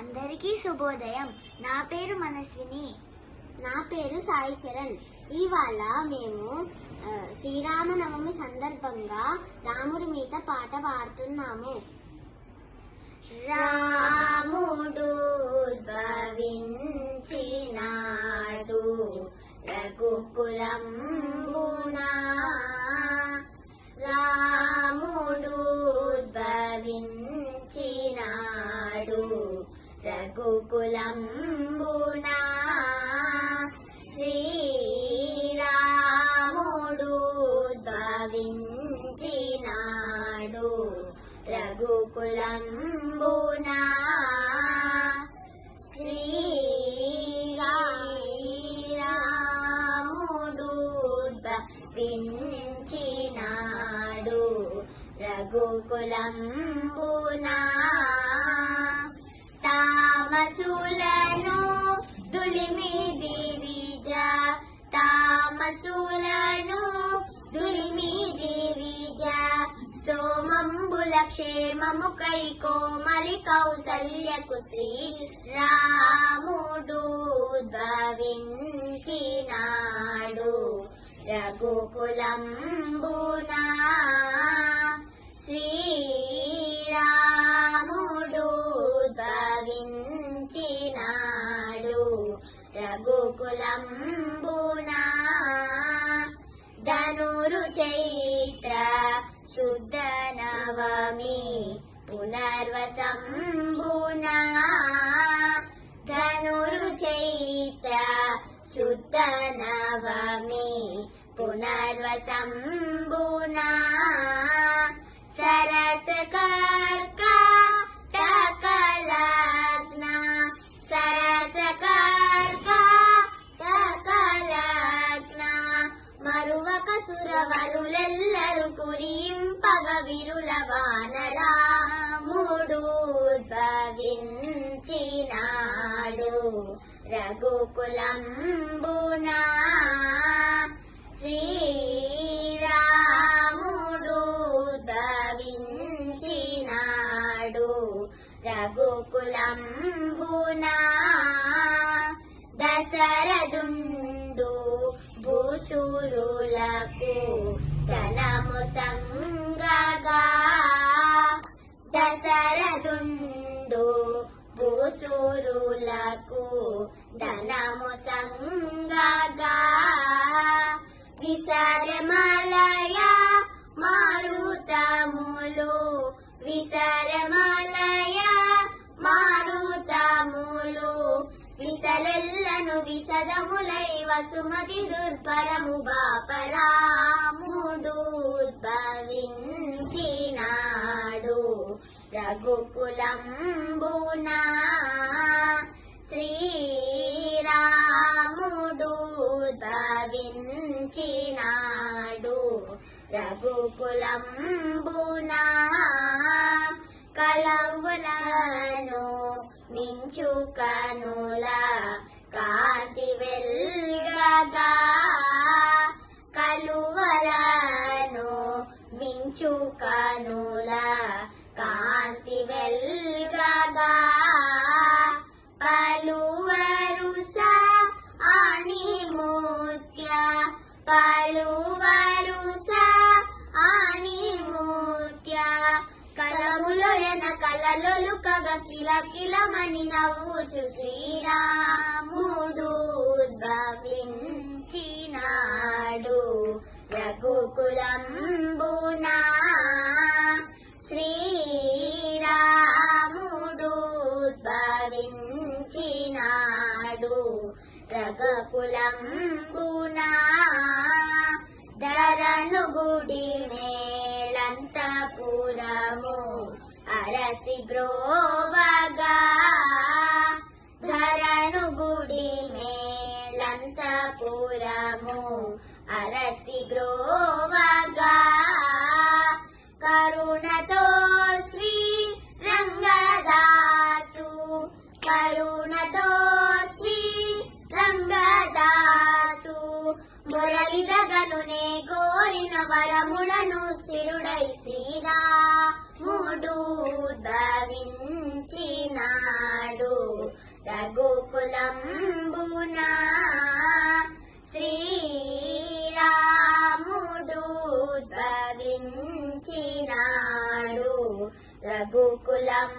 అందరికీ శుభోదయం. నా పేరు మనస్విని. నా పేరు సాయి చరణ్. ఇవాళ మేము శ్రీరామనవమి సందర్భంగా రాముడి మీద పాట పాడుతున్నాము. రాముడు భవించినాడు రఘుకులంబునా. రా రఘుకులంబునా? శ్రీరాముడు ఉద్భవించినాడు. రఘుకులంబునా? శ్రీరాముడు ఉద్భవించినాడు. రఘుకులంబునా? తామసులను దులిమి దివిజ తామసులను దులిమి దివిజ సోమంబుల క్షేమము కై కోమలి కౌసల్యకు శ్రీ రాముడు ఉద్భవించినాడు. రఘుకులంబునా శ్రీ రఘుకులంబునా ధనురు చైత్ర శుద్ధ నవమి పునర్వసంబునా? ధనురు చైత్ర శుద్ధ నవమి పునర్వసంబునా? సరస రఘుకులంబునా శ్రీరాముడు ఉద్భవించినాడు. రఘుకులంబునా? దశరథుండు భూసురులకు ధనము సంగగా. దశరథుండు భూసురులకు ధనము సంగగా విసరమలయ మారుతములు. విసరమలయ మారుతములు. విసలెల్లను విసదములై వసుమతి దుర్పరము బాపరాముడు ఉద్భవించినాడు. రఘుకులంబునా రఘుకులంబునా? కలవులను నించు కనుల కాంతి వెల్గగా. కలువలను మించు కనుల కాంతి వెల్ కిల కిలమని నవ్వుచు శ్రీరాముడు ఉద్భవించినాడు. రఘుకులంబునా శ్రీరాముడు ఉద్భవించినాడు. రఘుకులంబునా ధరను గుడి మేళంతపురము అరసి బ్రో రఘుకులంబునా శ్రీరాముడు భవించినాడు రఘుకులం